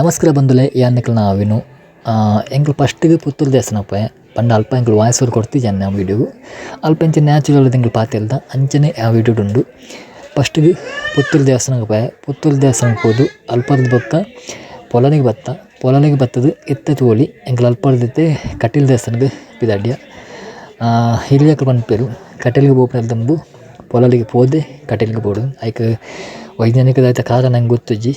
ನಮಸ್ಕಾರ ಬಂಧುಲೆ ಯಾನ್ನಿಕಲ್ ನಾವಿನು ಎಂಕ್ಲು ಫಸ್ಟಿಗೆ ಪುತ್ತೂರು ದೇಸನಪ್ಪ ಪಂಡ ಅಲ್ಪ ಎಂಕ್ಲು ಕೊಡ್ತೀವಿ ಜನ ಆ ವೀಡಿಯೋಗು ಅಲ್ಪ ಇಂಚ ನ್ಯಾಚುರಲ್ ಎಂಕ್ಲು ಪಾತಿಲ್ದ ಅಂಚನೆ ಆ ವೀಡಿಯೋ ಉಂಡು. ಫಸ್ಟಿಗೆ ಪುತ್ತೂರು ದೇವಸ್ಥಾನಕ್ಕೆ ಪಾಯ ಪುತ್ತೂರು ದೇವಸ್ಥಾನಕ್ಕೆ ಹೋದು ಅಲ್ಪದ ಬತ್ತ, ಪೊಲನಿಗೆ ಬತ್ತ. ಪೊಲನಿಗೆ ಬತ್ತದು ಎತ್ತ ತೋಳಿ ಎಂಕ್ಲು ಅಲ್ಪರ್ದಿತ್ತೆ ಕಟೀಲ್ ದೇವಸ್ಥಾನಕ್ಕೆ ಬಿದಾಡ್ಯ ಹಿರಿಯಕ್ಕೆ ಪನ್ಪೇರು ಕಟೀಲ್ಗೆ ಪೊಲಲಿಗೆ ಪೋದೆ, ಕಟೀಲ್ಗೆ ಬೋಡು. ಐಕ್ ವೈಜ್ಞಾನಿಕದಾಯ್ತ ಕಾರಣ ನಂಗೆ ಗೊತ್ತುಜ್ಜಿ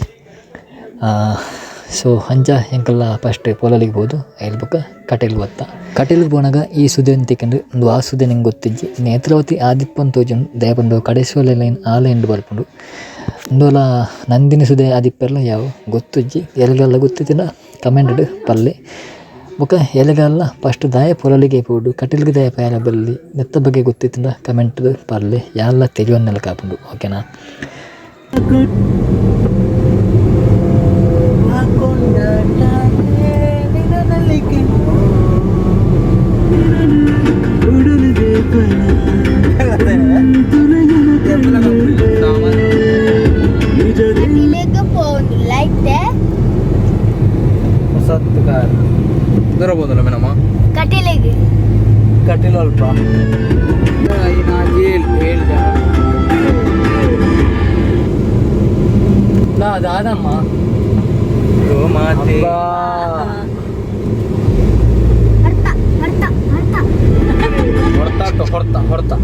ಸೊ ಅಂಚ ಎಂಕಲ್ಲ ಫಸ್ಟ್ ಪೊಲಲಿಗೆ ಹೋದು ಐಲ್ ಬೊಕ ಕಟೇಲ್ ಬತ್ತ ಕಟೀಲ್ಗೆ ಬೋನಾಗ ಈ ಸುದ್ದಿ ತಿಕ್ಕೊಂಡು ಒಂದು ಆ ಸುದ್ದಿ ನಂಗೆ ಗೊತ್ತಿಜ್ಜಿ ನೇತ್ರಾವತಿ ಆದಿಪ್ಪನ್ ತೋಜುಂಡು ದಯಪಂಡು ಕಡೆಸೋಲೆ ಲೈನ್ ಆ ಲೈನ್ ಬರ್ಪುಂಡು. ಉಂಡೋಲ ನಂದಿನಿ ಸುದೆ ಆದಿಪ್ಪೆರ್ಲ ಯಾವ? ಗೊತ್ತುಜ್ಜಿ ಎಲ್ಲಿಗೆಲ್ಲ ಗೊತ್ತಿದ್ದಿಲ್ಲ? ಕಮೆಂಟ್ ಪಲ್ಲೆ. ಬೊಕ ಎಲೆಗಲ್ಲ ಫಸ್ಟ್ ದಾಯ ಪೊಲಲಿಗೆ ಪೋಡು ಕಟೀಲ್ಗೆ ದಾಯ ಪಯಾರ ಬಲ್ಲಿ ನೆತ್ತ ಬಗ್ಗೆ ಗೊತ್ತಿತ್ತಿಂದ ಕಮೆಂಟ್ ಪರ್ಲೆ ಯಾಲ್ಲ ತೆಗೆಯೋನ್ನೆಲ್ಲ ಕಾಪುಂಡು ಓಕೆನಾ ಅರ್ಥ ಅರ್ಥ ಅರ್ಥ ಹೊಡ್ತಾ ಹೊಡ್ತಾ ಹೊಡ್ತಾ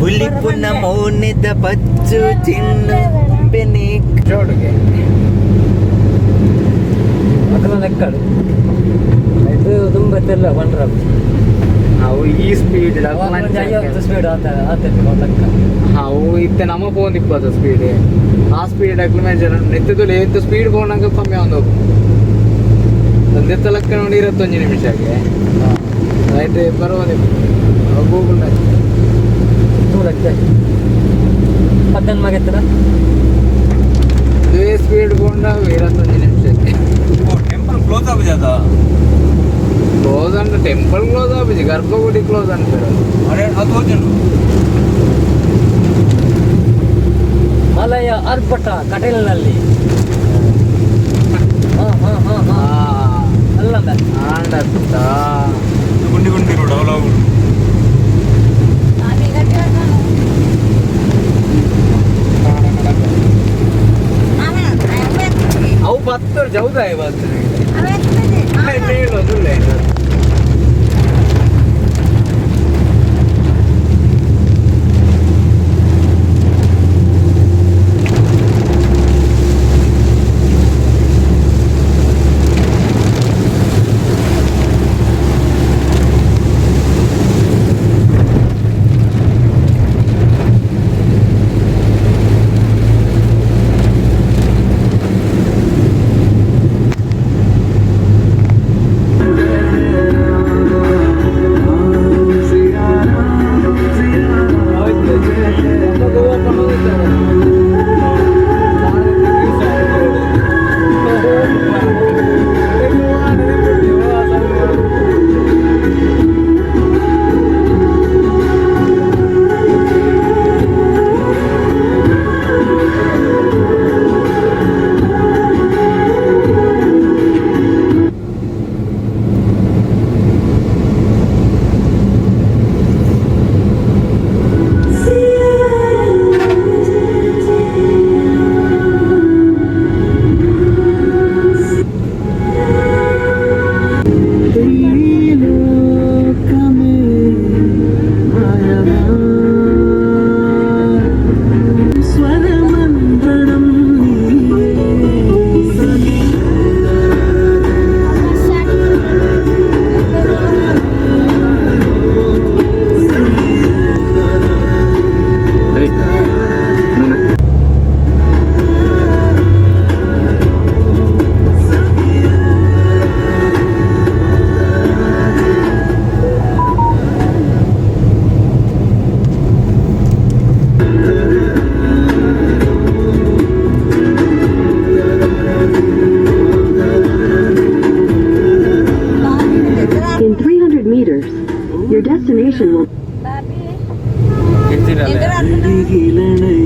ಹುಲಿಪುನ ಮೌನ್ಯದ ಪಚ್ಚು ಚಿನ್ನು ಬೆನಿಕ್ ಜೋಡಿಗೆ. ಮಕ್ಕಳ ಲೆಕ್ಕಡು ಇದು ತುಂಬ ತೆಲ್ಲ ಅವು ಈ ಸ್ಪೀಡ್ ಸ್ಪೀಡ್ ಅವು ಇತ್ತೆ ನಮ್ಮ ಫೋನ್ ಇಪ್ಪತ್ತು ಸ್ಪೀಡ್ ಆ ಸ್ಪೀಡ್ ಹಾಕ್ಲಿ ಮೆಜರ್ ನಿತ್ಯದ ಏತ್ತು ಸ್ಪೀಡ್ ಫೋನಾಗ ಕಮ್ಮಿ ಒಂದು ಒಂದೆತ್ತ ಲೆಕ್ಕ ನೋಡಿ ಇರತ್ತೊಂದು ನಿಮಿಷಕ್ಕೆ ರೈಟ್ ಬರೋದಿಲ್ಲ ಗೂಗಲ್ ಪದ್ದನ್ ಮಗೆತ್ತದ ಇದೇ ಸ್ಪೀಡ್ ಪೋಂಡ ಇರತ್ತೊಂದು ನಿಮಿಷಕ್ಕೆ. ಟೆಂಪಲ್ ಕ್ಲೋಸ್ ಆಗಿದೆ ಕ್ಲೋಸ್ ಅಂದ್ರೆ ಟೆಂಪಲ್ ಕ್ಲೋಸ್ ಆಗಿದೆ ಗರ್ಭಗುಡಿ ಕ್ಲೋಸ್ ಅಂತಾರೆ ಮಲಯ ಅರ್ಭಟ ಕಟೀಲ್ನಲ್ಲಿ. ಹಾ ಹಾ ಹಾ ಹಾ. ಅಲ್ಲಂದ ಆಂಡತ್ತ ಗುಂಡಿ ಗುಂಡಿ ರೋಡ್ ಅವು ಬತ್ತರು ಜೌದ ಇವತ್ತು. In 300 meters, your destination will... Baby.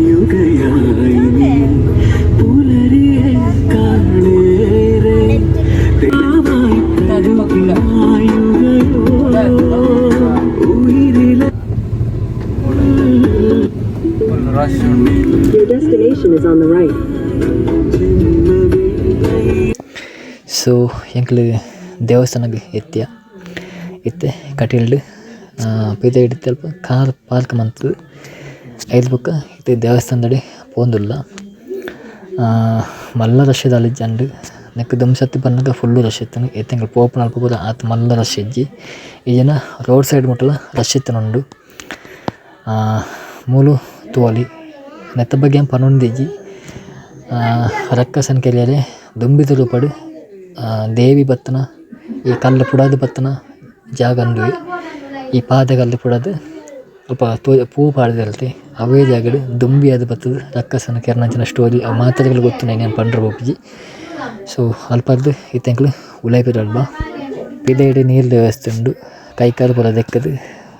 Destination is on the right. So ಎಂಕ್ಲು ದೇವಸ್ಥಾನಗ್ ಎತ್ತಿಯ. ಇತ್ತೆ ಕಟೀಲ್ಡ್ ಪೀದ ಹಿಡಿತ ಅಲ್ಪ ಕಾರ್ ಪಾರ್ಕ್ ಮಂತ್ ಐದು ಬೊಕ್ಕ ಇತ್ತೆ ದೇವಸ್ಥಾನದಡಿ ಪೋಂದುಲ್ಲ. ಮಲ್ಲ ರಶ್ ದಾಲಿ ಜಂಡ್. ನೆಕ್ ದುಮ್ಸತ್ತಿ ಬಂದಾಗ ಫುಲ್ಲು ರಶ್ ಇತ್ತನು ಎತ್ತಂಗಳು ಪೋಪನ ಅಲ್ಪ ಪೂರ ಆತ ಮಲ್ಲ ರಶ್ ಇಜ್ಜಿ. ಈ ರೋಡ್ ಸೈಡ್ ಮುಟ್ಟಲ ರಶ್ ಇತ್ತನುಂಡು ಮೂಲು ತೋಲಿ ನೆತ್ತ ಬಗ್ಗೆ ಪನೊಂದಿಜ್ಜಿ ರಕ್ಕಸನ್ ಕೆಲಿಯರೆ ದುಂಬಿದುರು ಪಡು ಆ, ದೇವಿ ಬತ್ತನ ಈ ಕಲ್ಲು ಪುಡಾದ ಬತ್ತನ ಜಾಗ ಅಂದ್ವಿ ಈ ಪಾದಗಲ್ಲು ಪುಡದು ತೋ ಪೂ ಪಾಡ್ದಿರಲ್ತಿ ಅವೇ ಜಾಗಡು ದುಂಬಿ ಅದು ಬತ್ತದ ರಕ್ಕಸನ್ ಕೆರ್ನಂಚಿನ ಸ್ಟೋರಿ ಅವು ಮಾತಾಡಿಗಳು ಗೊತ್ತು ನಾನು ಪಂಡ್ರ ಹೋಗಿ ಸೊ ಅಲ್ಪದ್ದು ಇತ್ತೆಂಕ್ಲು ಬಾ. ಪಿದೆಡೆ ನೀರು ವ್ಯವಸ್ಥೆ ಉಂಡು ಕೈಕಾಲು ಪುರ ದೆಕ್ಕದು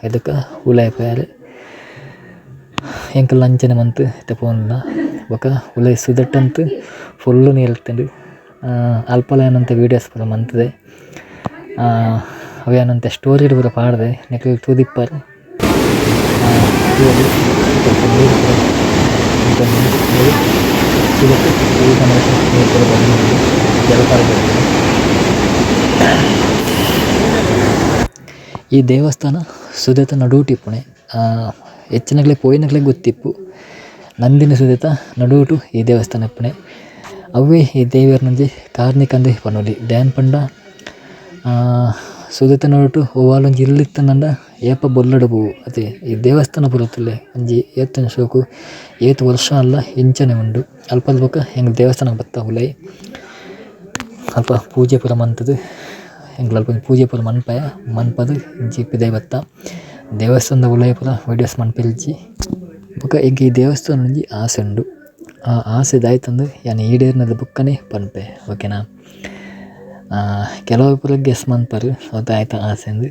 ಉಲಾಯಿ ಉಲಾಯ್ಪಾರೆ ಎಂಕಲ್ ಅಂಚನೆ ಮಂತ್ ತೆಪೋನ್ಲ ಬೊಕ ಉಲೈ ಸುದಟ್ಟಂತು ಫುಲ್ಲು ನೀರ್ತಂಡು ಅಲ್ಪಲೇನಂತ ವೀಡಿಯೋಸ್ ಪೂರ ಮಂತದೆ ಅವೇನಂತ ಸ್ಟೋರಿ ಪೂರ. ಪಾಡ್ದೆ ನೆಕ್ಲ್ ತೂದಿಪ್ಪರ್ ಈ ದೇವಸ್ಥಾನ ಸುದತ ನಡುಟಿಪ್ಪುಣೆ ಹೆಚ್ಚಿನಗ್ಲೆ ಪೋಯಿನಗಳೇ ಗೊತ್ತಿಪ್ಪು. ನಂದಿನ ಸುದೆತ ನಡುಟು ಈ ದೇವಸ್ಥಾನ ಅಪ್ಪಣೆ ಅವೇ ಈ ದೇವಿಯರ್ನಂಜಿ ಕಾರ್ಣಿಕಂದೆ ಪನೊಲಿ. ಡ್ಯಾನ್ ಪಂಡ ಆ, ನಡುಟು ಓವಾಲೊಂಜಿ ಇಲ್ಲಿತ್ತನಂಡ ಏಪ ಬೊಲ್ಲಡು ಪೋವು ಅದೇ ಈ ದೇವಸ್ಥಾನ ಬರುತ್ತಲ್ಲ ಒಂಜಿ ಏತನ ಶೋಕು ಏತು ವರ್ಷ ಅಲ್ಲ ಇಂಚನೆ ಉಂಡು. ಅಲ್ಪ ಬೊಕ ಹೆಂಗೆ ದೇವಸ್ಥಾನ ಬತ್ತ ಹುಲೈ. ಅಲ್ಪ ಪೂಜೆ ಪುರ ಮಂತದು ಎಂಗ್ಲ ಅಲ್ಪ ಪೂಜೆ ಪುರ ಮನ್ಪಯ ಮನ್ಪದು ಇಂಚಿ ಪಿದೈ ಬತ್ತ. ದೇವಸ್ಥಾನದ ಉಲಯ ಪುರ ವೀಡಿಯೋಸ್ ಮನ್ಪಿಲ್ಜಿ ಬೊಕ ಈಗ ಈ ದೇವಸ್ಥಾನ ಒಂಜಿ ಆಸೆ ಉಂಡು. ಆ ಆಸೆ ದಾಯ್ತಂದು ಯಾನ್ ಈಡೇರಿನದ ಬುಕ್ಕನೆ ಪನ್ಪೆ ಓಕೆನಾ ಕೆಲವು ಪುರ ಗೆಸ್ ಮನ್ಪರು ಅವತ್ತು ಆಯ್ತ ಆಸೆ ಅಂದು.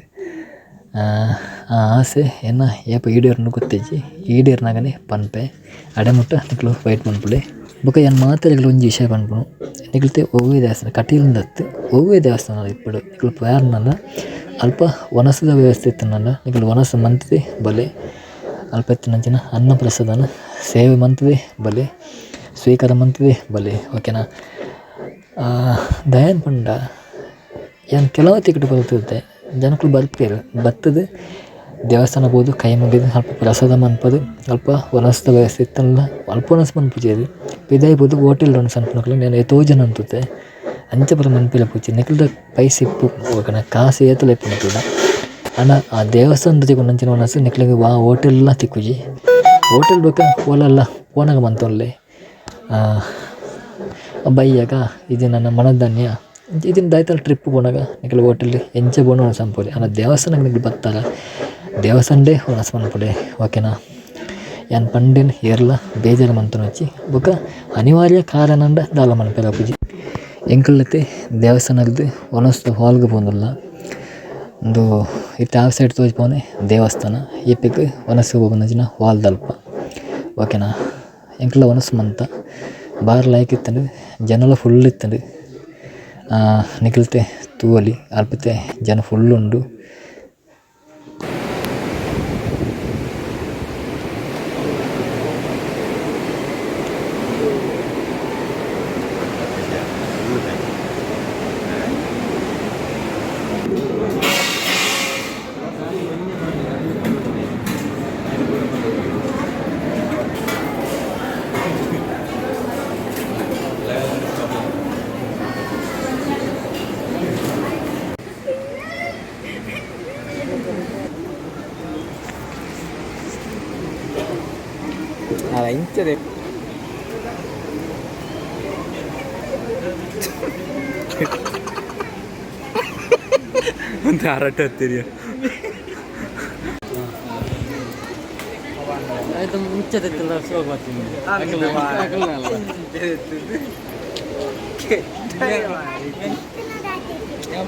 ಆ ಆಸೆ ಎನ್ನ ಏಪ ಈಡೇರ್ನು ಗೊತ್ತಿಜ್ಜಿ ಈಡೇರ್ನಾಗನೆ ಪನ್ಪೆ. ಅಡೆಮುಟ್ಟ ನಿಕ್ಲು ವೈಟ್ ಮನ್ಪುಲೆ ಬೊಕ ಯಾನ್ ಮಾತಾಡಿಗಳು ಒಂಜಿ ವಿಷಯ ಪನ್ಪುನು ನಿಕ್ಲತೆ ಒವ್ವೇ ದೇವಸ್ಥಾನ ಕಟೀಲಿಂದತ್ತು ಒವ್ವೇ ದೇವಸ್ಥಾನ ಇಪ್ಪಡು. ನಿಕ್ಲು ಪ್ಯಾರ್ನಲ್ಲ ಅಲ್ಪ ವನಸದ ವ್ಯವಸ್ಥೆ ಇತ್ತನಲ್ಲ ನಿಕುಲು ವನಸ ಮಂತ್ರಿ ಬಲೆ. ಅಲ್ಪ ಎತ್ತಿನಂಚಿನ ಅನ್ನ ಪ್ರಸಾದನ ಸೇವೆ ಮಂತ್ರಿ ಬಲೆ. ಸ್ವೀಕಾರ ಮಂತ್ರಿ ಬಲೆ. ಓಕೆನಾ ದಯಾನ್ ಪಂಡ, ಏನು ಕೆಲವು ತಿಕ್ಕಟ್ಟು ಬರ್ತದೆ ಜನಗಳು ಬರ್ತೀರು, ಬರ್ತದೆ. ದೇವಸ್ಥಾನ ಹೋದು, ಕೈ ಮುಗಿದು, ಅಲ್ಪ ಪ್ರಸಾದ ಮನ್ಪದು ಅಲ್ಪ ವನಸದ ವ್ಯವಸ್ಥೆ ಇತ್ತಲ್ಲ ಅಲ್ಪ ವನಸ್ ಮನ್ಪುಜೇದು ಪಿದಾಯಿ ಬೋದು, ಹೋಟೆಲ್ ಸಣ್ಣ ಅನ್ಪನಕ್ಲು ನಾನು ಎತ್ತೋ ಜನ ಅಂತುತ್ತೆ ಪುರ ಮನ್ಪಿಲ್ಲ ಪೂಜೆ ನೆಕ್ಲ್ದ ಪೈಸೆ ಇಪ್ಪು ಹೋಗಣ ಕಾಸು ಏತಲ ಇಪ್ಪನಕ್ಲ ಅಣ್ಣ ಆ ದೇವಸ್ಥಾನದ ತಿಕ್ಕೊಂಡು ನಂಚಿನ ವನಸ್ ನೆಕ್ಲಿಗೆ ವಾ ಲ ತಿಕ್ಕುಜಿ ಹೋಟೆಲ್ ಬೇಕಾ ಓಲಲ್ಲ ಓನಾಗ ಮಂತೊಲ್ಲೆ ಬೈಯಾಗ ಇದು ನನ್ನ ಮನಧನ್ಯ ಇದನ್ನ ದಾಯ್ತಲ್ಲ ಟ್ರಿಪ್ ಬೋನಾಗ ನಿಖಲ್ ಹೋಟೆಲ್ ಎಂಚ ಬೋನ ಸಂಪೋಲಿ ಅನ್ನ ದೇವಸ್ಥಾನಕ್ಕೆ ನಿಖಲ್ ಬರ್ತಾರ ದೇವಸ್ಥಾನದೇ ಹೊಣಸ್ ಮನ್ಪುಡೆ ಓಕೆನಾ ಯಾನ್ ಪಂಡಿನ ಏರ್ಲ ಬೇಜಾರು ಮಂತನ ಹಚ್ಚಿ ಬೊಕ ಅನಿವಾರ್ಯ ಕಾರಣಂಡ ದಾಲ ಮನ್ಪೆಲ ಪೂಜಿ ಎಂಕಲ್ಲತೆ ದೇವಸ್ಥಾನದ್ದು ಹಾಲ್ ಗ್ ಪೋವೊಂದುಲ್ಲ ಉಂದು ಇತ್ತೆ ಆಫ್ ಸೈಡ್ ತೋರಿಸ್ಬೋನೆ ದೇವಸ್ಥಾನ. ಇಪ್ಪಿಗೆ ಒನಸ್ಗೆ ಹೋಗೋನಜಿನ ಹಾಲ್ ದಲ್ಪ. ಓಕೆನಾ ಎಂಕ್ಲ ಒನಸ್ ಮಂತ. ಬಾರ್ ಲೈಕ್ ಇತ್ತಂಡು ಜನಲ ಫುಲ್ ಇತ್ತುಂಡು ನಿಖಿಲ್ತೆ, ತೂವಲಿ ಅಲ್ಪತೆ ಜನ ಫುಲ್ ಉಂಡು. അതാണ് എനിക്കറിയാം ധാരാട്ട് എത്തിരിയ മുച്ചതെത്തുള്ള ശോഭ ഞാൻ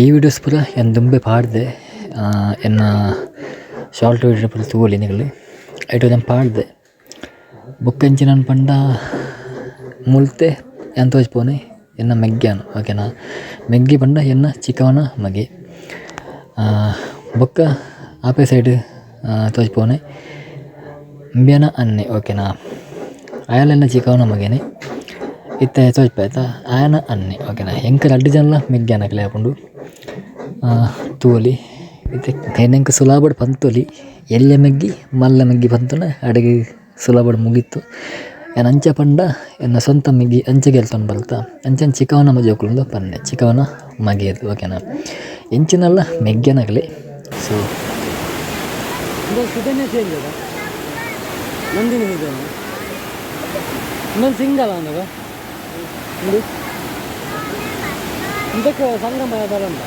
ಈ ವಿಡಿಯೋಸ್ ಪೂರ ಎನ್ನ ದುಂಬೆ ಪಾಡ್ದೆ ಎನ್ನ ಶಾರ್ಟ್ ವಿಡಿಯೋ ಪೂರ ತೂಲಿ ನಿಗಲು. ಐಟು ನಾನು ಪಾಡ್ದೆ. ಬೊಕ್ಕಂಚಿ ನಾನು ಪಂಡ ಮುಲ್ತೆ ಎಂತ ತೋಚ್ಪೋನೆ ಎನ್ನ ಮೆಗ್ಗ್ಯಾನು ಓಕೆನಾ? ಮೆಗ್ಗಿ ಪಂಡ ಎನ್ನ ಚಿಕ್ಕವನ ಮಗೆ. ಬೊಕ್ಕ ಆಪೆ ಸೈಡ್ ತೋಚ್ಪೋನೆ ಅಂಬ್ಯನ ಅನ್ನೆ, ಓಕೆನಾ? ಎನ್ನ ಚಿಕ್ಕವನ ಮಗೇನೆ, ಇತ್ತ ತೋಚ್ಪ ಆಯ್ತಾ ಆಯನ ಅನ್ನೆ, ಓಕೆನಾ? ಎಂಕಲ್ ಅಡ್ಡು ಜನ ಮೆಗ್ಗ್ಯಾನಕ್ಲೆ ಹಾಕೊಂಡು ತೂಲಿ ಇತ್ತೆ ಕೈನೆಂಕ ಸುಲಾಬಡ್ ಪಂತೊಲಿ ಎಲ್ಲೆ ಮಗ್ಗಿ, ಮಲ್ಲ ಮಗ್ಗಿ ಪಂತುನ ಅಡಿಗೆ ಸುಲಭಡ್ ಮುಗಿತ್ತು ಎನ್ನ ಅಂಚ ಪಂಡ, ಎನ್ನ ಸ್ವಂತ ಮಿಗ್ಗಿ ಅಂಚೆ ಗೆಲ್ತೊಂಡು ಬಲ್ತ. ಅಂಚನೆ ಚಿಕ್ಕವನ ಮಜೋಕುಲು ಪನ್ನೆ ಚಿಕ್ಕವನ ಮಗೆದ್, ಓಕೆನ? ಎಂಚಿನಲ್ಲ ಮೆಗ್ಗ್ಯನಗಲಿ. ಸೊ ಸಿಂಗಲ್ ಅನ್ನೋದು ಇದಕ್ಕೆ ಸಂಗಮ ಯಾವ್ದಾರಂತ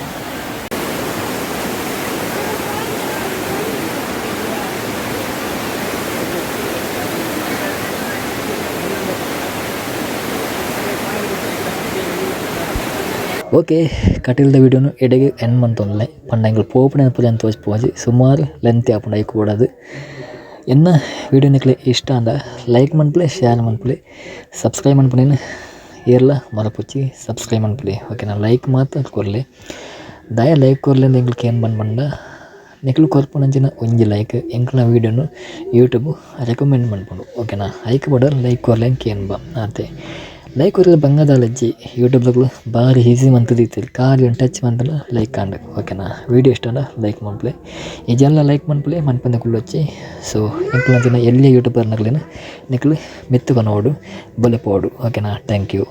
ಓಕೆ ಕಟಿಲ್ದ ವೀಡಿಯೋನು ಎಡೆಗೆ ಎಂಡ್ ಮಂತೊಂದುಲ್ಲೆ ಪಂಡ ಎಂಗಳು ಪೋಪುನ ಪೂಜೆ ಅಂತ ತೋಚ್ಪೋಜಿ ಸುಮಾರು ಲೆಂತ್ ಆಪುಂಡು ಐಕ್ ಕೂಡದು ಎನ್ನ ವೀಡಿಯೋ ನಿಕ್ಲೆ ಇಷ್ಟ ಅಂದ ಲೈಕ್ ಮನ್ಪುಲೆ ಶೇರ್ ಮನ್ಪುಲೆ ಸಬ್ಸ್ಕ್ರೈಬ್ ಮನ್ಪುನೇನು ಏರ್ಲ ಮರಪುಚ್ಚಿ ಸಬ್ಸ್ಕ್ರೈಬ್ ಮನ್ಪುಲೆ ಓಕೆನಾ ಲೈಕ್ ಮಾತ್ರ ಕೊರ್ಲೆ ದಯ ಲೈಕ್ ಕೊರ್ಲೆ ಅಂತ ಎಂಗ್ಲಿಕ್ಕೆ ಏನು ಬಂದು ಬಂಡ ನಿಕ್ಲು ಕೊರ್ಪುನಂಚಿನ ಒಂಜಿ ಲೈಕ್ ಎಂಕ್ಲ ವೀಡಿಯೋನು ಯೂಟ್ಯೂಬ್ ರೆಕಮೆಂಡ್ ಮಾಡ್ಕೊಂಡು ಓಕೆನಾ ಐಕ್ ಬಡ ಲೈಕ್ ಕೊರ್ಲೆ ಏನು ಬಾ ಅದೇ ಲೈಕ್ ಕೊರಲೆ ಬಂಗದಾಲಜ್ಜಿ ಯೂಟ್ಯೂಬ್ದಾಗಲು ಭಾರಿ ಈಸಿ ಮಂತದಿತ್ತು ಖಾಲಿ ಒಂದು ಟಚ್ ಮಂತಲ್ಲ ಲೈಕ್ ಕಾಂಡ ಓಕೆನಾ ವೀಡಿಯೋ ಇಷ್ಟ ಲೈಕ್ ಮಾಡ್ಪ್ಲೆ ಇದೆಲ್ಲ ಲೈಕ್ ಮಾಡ್ಪ್ಲೆ ಮನ್ಪಂದ ಕುಳ್ಳೊಚ್ಚಿ ಸೊ ಇಂಕ್ಲ ದಿನ ಎಲ್ಲಿ ಯೂಟ್ಯೂಬರ್ನಗ್ಲೇನು ನಿಕ್ಲು ಮೆತ್ತುಕ ನೋಡು, ಬಲೆ ಪೋಡು. ಓಕೆನಾ ಥ್ಯಾಂಕ್ ಯು